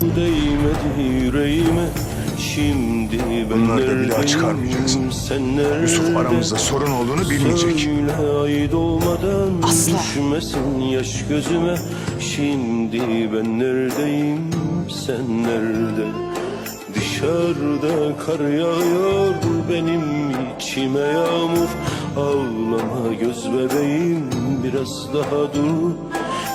Değmedi yüreğime Şimdi ben Bunları da bir daha. Sen nerede? Yusuf aramızda sorun olduğunu bilmeyecek. Asla. düşmesin yaş gözüme Şimdi ben neredeyim sen nerede Dışarıda kar yağıyor benim içime yağmur Ağlama göz bebeğim biraz daha dur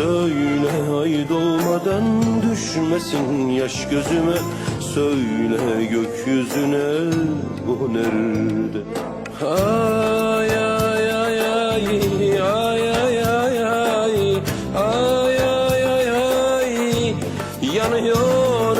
Söyle ay doğmadan düşmesin yaş gözüme. Söyle gökyüzüne o nerede? Ay ay ay ay ay ay ay. Ay ay ay ay. Yanıyor